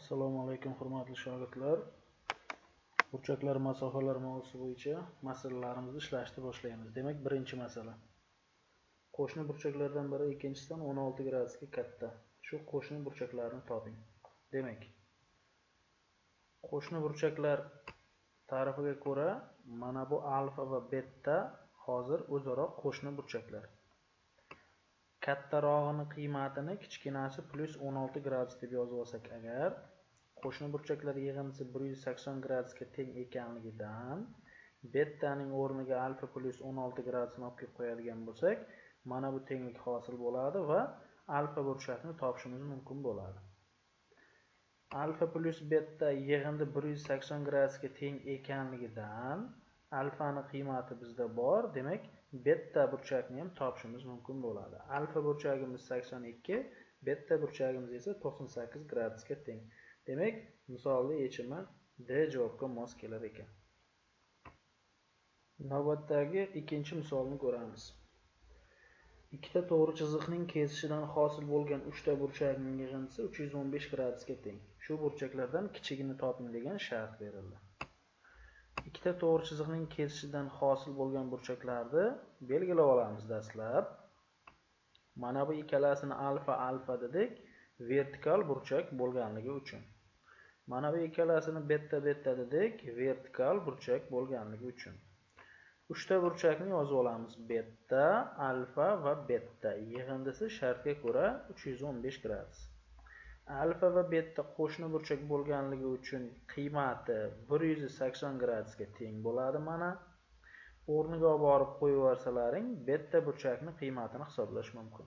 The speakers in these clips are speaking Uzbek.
assalomu alaykum hurmatli shogirdlar. Burchaklar masofalar mavzusi bo'yicha masalalarimizni ishlashni boshlaymiz. Demak birinchi masala. Qo'shni burchaklardan biri ikkinchisidan 16 gradusga katta. Shu qo'shni burchaklarni toping. Demak qo'shni burchaklar tarifiga ko'ra mana bu alfa va beta hozir o'zaro qo'shni burchaklar. Kattarog'ini qiymatini kichkinasi plyus 16 gradus deb yozib olsak agar qo'shni burchaklar yig'indisi 180 gradusga teng ekanligidan bettaning o'rniga alfa plyus 16 gradusni olib kelib qo'yadigan bo'lsak mana bu tenglik hosil bo'ladi va alfa burchakni topishimiz mumkin bo'ladi. Alfa plyus beta yig'indi 180 gradusga teng ekanligidan alfani qiymati bizda bor. Demak beta burchakni ham topishimiz mumkin bo'ladi. Alfa burchagimiz 82 beta burchagimiz esa 98 gradusga teng. Demak misolni yechimi d javobga mos kelar ekan. Navbatdagi ikkinchi misolni ko'ramiz. Ikkita to'g'ri chiziqning kesishidan hosil bo'lgan uchta burchakning yig'indisi 315 gradusga teng. Shu burchaklardan kichigini toping degan shart berildi. Ikkita to'g'ri chiziqning kesishidan hosil bo'lgan burchaklarni belgilab olamiz dastlab. Mana bu ikkalasini alfa alfa dedik vertikal burchak bo'lganligi uchun. Mana bu ikkalasini beta beta dedik vertikal burchak bo'lganligi uchun. Uchta burchakni yozib olamiz beta alfa va beta. Yig'indisi shartga ko'ra 315 gradus alfa va beta qo'shni burchak bo'lganligi uchun qiymati 180 gradusga teng bo'ladi mana. O'rniga olib borib qo'yib yuborsalaring beta burchakni qiymatini hisoblash mumkin.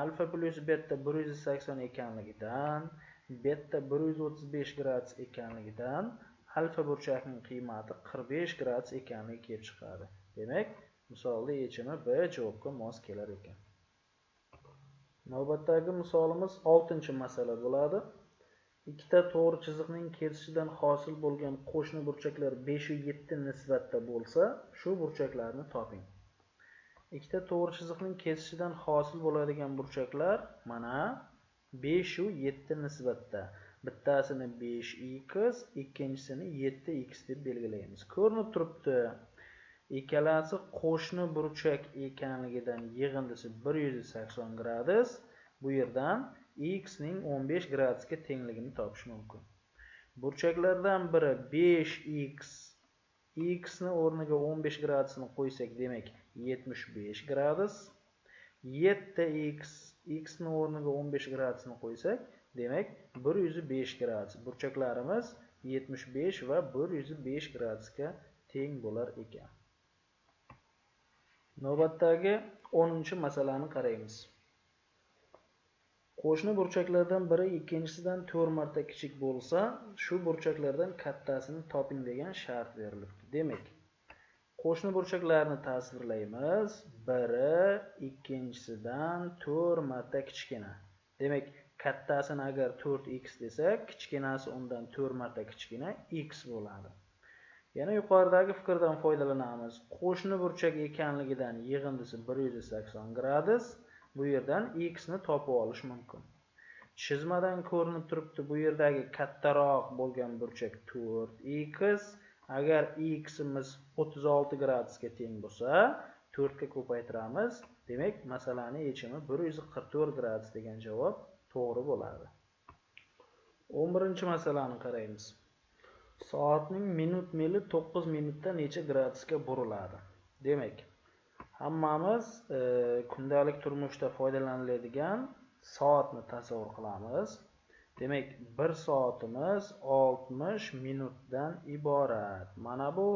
Alfa plyus beta 180 ekanligidan beta 135 gradus ekanligidan alfa burchakning qiymati 45 gradus ekanligi kelib chiqadi. Demak misolda yechimi b javobga mos kelar ekan. Navbatdagi misolimiz 6 masala bo'ladi. Ikkita to'g'ri chiziqning kesishidan hosil bo'lgan qo'shni burchaklar 5 va 7 nisbatda bo'lsa, shu burchaklarni toping. Ikkita to'g'ri chiziqning kesishidan hosil bo'ladigan burchaklar mana 5 va 7 nisbatda. Bittasini 5x, ikkinchisini 7x deb belgilaymiz. Ko'rinib turibdi. Ikkalasi qo'shni burchak ekanligidan yig'indisi 180 gradus bu yerdan x ning 15 gradusga tengligini topish mumkin. Burchaklardan biri 5x x ni o'rniga 15 gradusni qo'ysak demak 75 gradus. 7x x ni o'rniga 15 gradusni qo'ysak demak 105 gradus. Burchaklarimiz 75 va 105 gradusga teng bo'lar ekan. Navbatdagi 10 masalani qaraymiz. Qo'shni burchaklardan biri ikkinchisidan 4 marta kichik bo'lsa, shu burchaklardan kattasini toping degan shart berilibdi. Demak, qo'shni burchaklarni tasvirlaymiz. Biri ikkinchisidan 4 marta kichkina. Demak, kattasini agar 4x desak, kichkinasi undan 4 marta kichkina x bo'ladi. Yana yuqoridagi fikrdan foydalanamiz. Qo'shni burchak ekanligidan yig'indisi 180 gradus. Bu yerdan x ni topib olish mumkin. Chizmadan ko'rinib turibdi, bu yerdagi kattaroq bo'lgan burchak 4x. Agar x imiz 36 gradusga teng bo'lsa, 4 ga ko'paytiramiz. Demak, masalani yechimi 144 gradus degan javob to'g'ri bo'ladi. 11-masalani qaraymiz. Soatning minut mili 9 minutda necha gradusga buriladi? Demak, hammamiz e, kundalik turmushda foydalaniladigan soatni tasavvur qilamiz. Demak, 1 soatimiz 60 minutdan iborat. Mana bu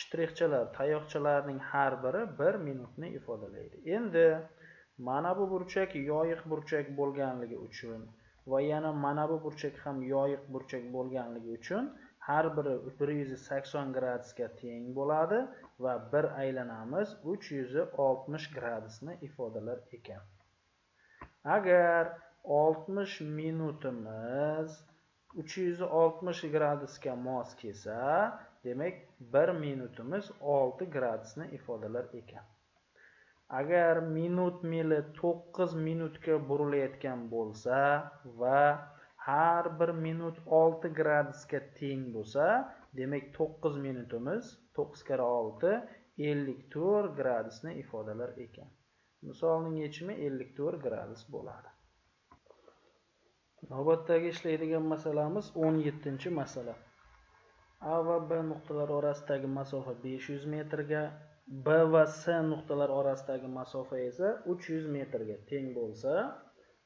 shtrixchalar, tayoqchalarning har biri 1 minutni ifodalaydi. Endi mana bu burchak yoyiq burchak bo'lganligi uchun va yana mana bu burchak ham yoyiq burchak bo'lganligi uchun har biri 180 gradusga teng bo'ladi va bir aylanamiz 360 gradusni ifodalar ekan. Agar 60 minutimiz 360 gradusga mos kelsa, demak 1 minutimiz 6 gradusni ifodalar ekan. Agar minut mili 9 minutga burilayotgan bo'lsa va har bir minut 6 gradusga teng bo'lsa, demak 9 minutimiz 9 kara 6 54 gradusni ifodalar ekan. Misolning yechimi 54 gradus bo'ladi. Navbatdagi ishlaydigan masalamiz 17-masala. A va B nuqtalari orasidagi masofa 500 metrga, B va C nuqtalari orasidagi masofa esa 300 metrga teng bo'lsa,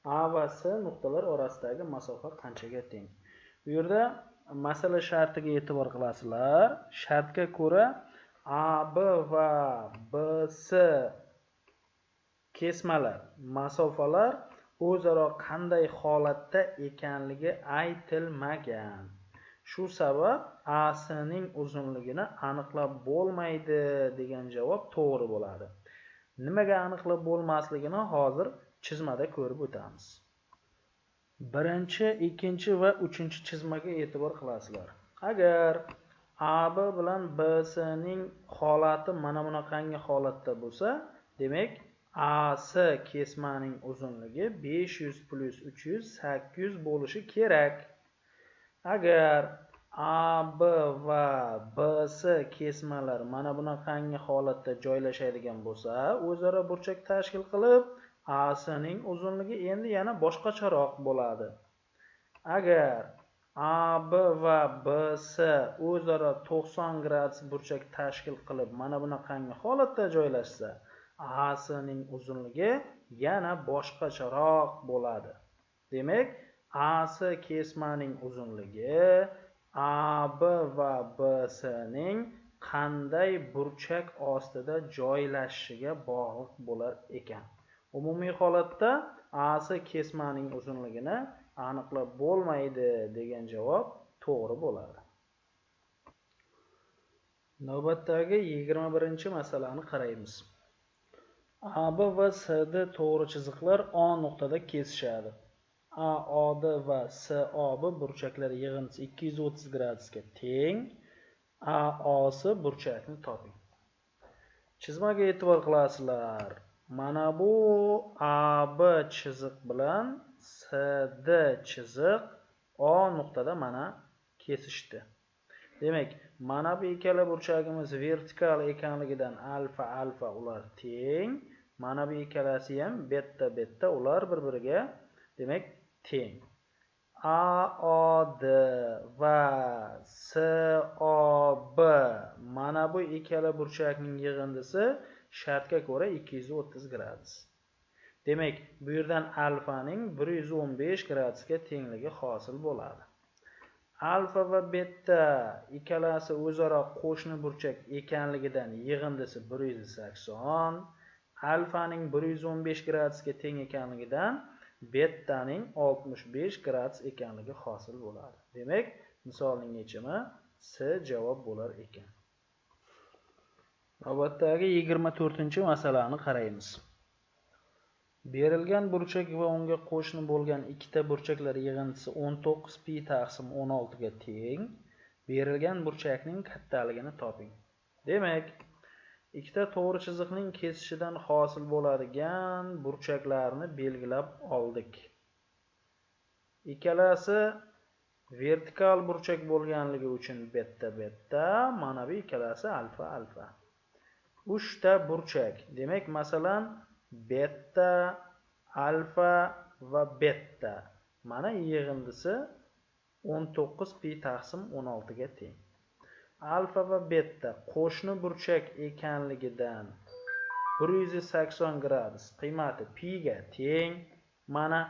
A va C nuqtalar orasidagi masofa qanchaga teng? Bu yerda masala shartiga e'tibor qilasizlar. Shartga ko'ra AB va BC kesmalar, masofalar o'zaro qanday holatda ekanligi aytilmagan. Shu sabab ASning uzunligini aniqlab bo'lmaydi degan javob to'g'ri bo'ladi. Nimaga aniqlab bo'lmasligini hozir chizmada ko'rib o'tamiz. Birinchi, ikkinchi va uchinchi chizmaga e'tibor qilasizlar. Agar AB bilan bsning holati mana bunaqangi holatda bo'lsa, demak AC kesmaning uzunligi 500 plus 300 800 bo'lishi kerak. Agar AB va BC kesmalar mana bunaqangi holatda joylashadigan bo'lsa, o'zaro burchak tashkil qilib, ACning uzunligi endi yana boshqacharoq bo'ladi. Agar AB va BC o'zaro 90 gradus burchak tashkil qilib, mana bunaqangi holatda joylashsa, ASning uzunligi yana boshqacharoq bo'ladi. Demak, AC kesmaning uzunligi AB va BCning qanday burchak ostida joylashishiga bog'liq bo'lar ekan. Umumiy holatda AC kesmaning uzunligini aniqlab bo'lmaydi degan javob to'g'ri bo'ladi. Navbatdagi 21-masalani qaraymiz. AB va CD to'g'ri chiziqlar O nuqtada kesishadi. AOD va SOB burchaklari yig'indisi 230 gradusga teng. AOS burchakni toping. Chizmaga e'tibor qilasizlar. Mana bu AB chiziq bilan CD chiziq O nuqtada mana kesishdi. Demak, mana bu ikkala burchagimiz vertikal ekanligidan alfa alfa ular teng. Mana bu ikkalasi ham beta beta ular bir-biriga demak teng. AOD va SOB mana bu ikkala burchakning yig'indisi shartga ko'ra 230 gradus. Demak, bu yerdan alfaning 115 gradusga tengligi hosil bo'ladi. Alfa va beta ikkalasi o'zaro qo'shni burchak ekanligidan yig'indisi 180, alfaning 115 gradusga teng ekanligidan bettaning 65 gradus ekanligi hosil bo'ladi. Demak, misolning yechimi C javob bo'lar ekan. Navbatdagi 24-masalani qaraymiz. Berilgan burchak va unga qo'shni bo'lgan ikkita burchaklar yig'indisi 19 pi taqsim 16 ga teng. Berilgan burchakning kattaligini toping. Demak, ikkita to'g'ri chiziqning kesishidan hosil bo'ladigan burchaklarni belgilab oldik. Ikkalasi vertikal burchak bo'lganligi uchun beta beta, mana bu ikkalasi alfa alfa. uchta burchak. Demak, masalan, beta, alfa va beta. Mana yig'indisi 19 pi taqsim 16 ga teng. Alfa va beta qo'shni burchak ekanligidan 180 gradus qiymati pi ga teng. Mana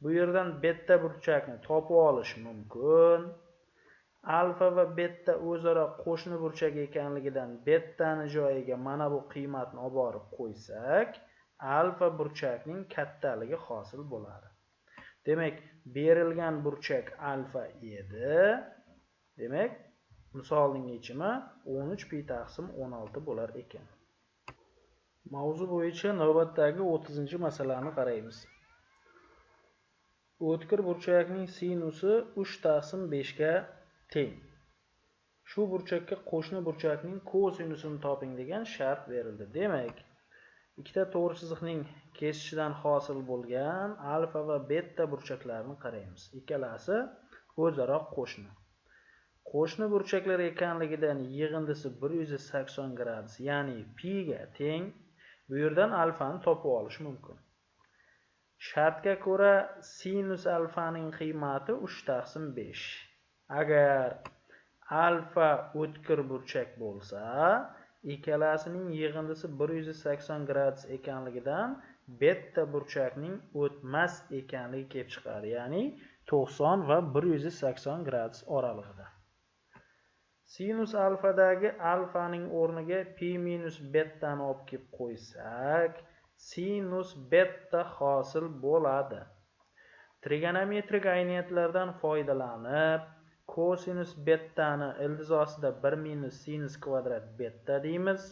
bu yerdan beta burchakni topib olish mumkin. Alfa va beta o'zaro qo'shni burchak ekanligidan betani joyiga mana bu qiymatni olib borib qo'ysak, alfa burchakning kattaligi hosil bo'ladi. Demak, berilgan burchak alfa edi. Demak, Misolning yechimi 13 pi taqsim 16 bo'lar ekan. Mavzu bo'yicha navbatdagi 30-masalani qaraymiz. O'tkir burchakning sinusi 3 taqsim 5 ga teng. Shu burchakka qo'shni burchakning kosinusini toping degan shart berildi. Demak, ikkita to'g'ri chiziqning kesishidan hosil bo'lgan alfa va beta burchaklarini qaraymiz ikkalasi o'zaro qo'shni qo'shni burchaklar ekanligidan yig'indisi bir yuz sakson gradus ya'ni pi ga teng bu yerdan alfani topib olish mumkin. Shartga ko'ra sinus alfaning qiymati uch taqsim besh. Agar alfa o'tkir burchak bo'lsa ikkalasining yig'indisi bir yuz sakson gradus ekanligidan betta burchakning o'tmas ekanligi kelib chiqadi ya'ni to'qson va bir yuz sakson gradus oralig'ida. Sinus alfadagi alfaning o'rniga pi minus bettani olib kelib qo'ysak sinus betta hosil bo'ladi. Trigonometrik ayniyatlardan foydalanib kosinus bettani ildiz ostida bir minus sinus kvadrat betta deymiz.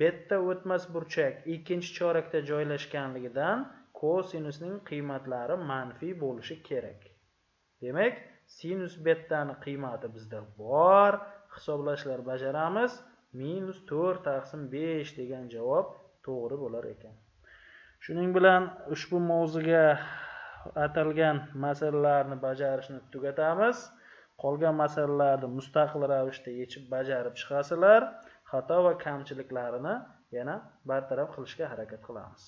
Betta o'tmas burchak ikkinchi chorakda joylashganligidan kosinusning qiymatlari manfiy bo'lishi kerak. Demak sinus bettani qiymati bizda bor. Hisoblashlar bajaramiz. Minus to'rt taqsim besh degan javob to'g'ri bo'lar ekan. Shuning bilan ushbu mavzuga atalgan masalalarni bajarishni tugatamiz. Qolgan masalalarni mustaqil ravishda yechib bajarib chiqasizlar. Xato va kamchiliklarini yana bartaraf qilishga harakat qilamiz.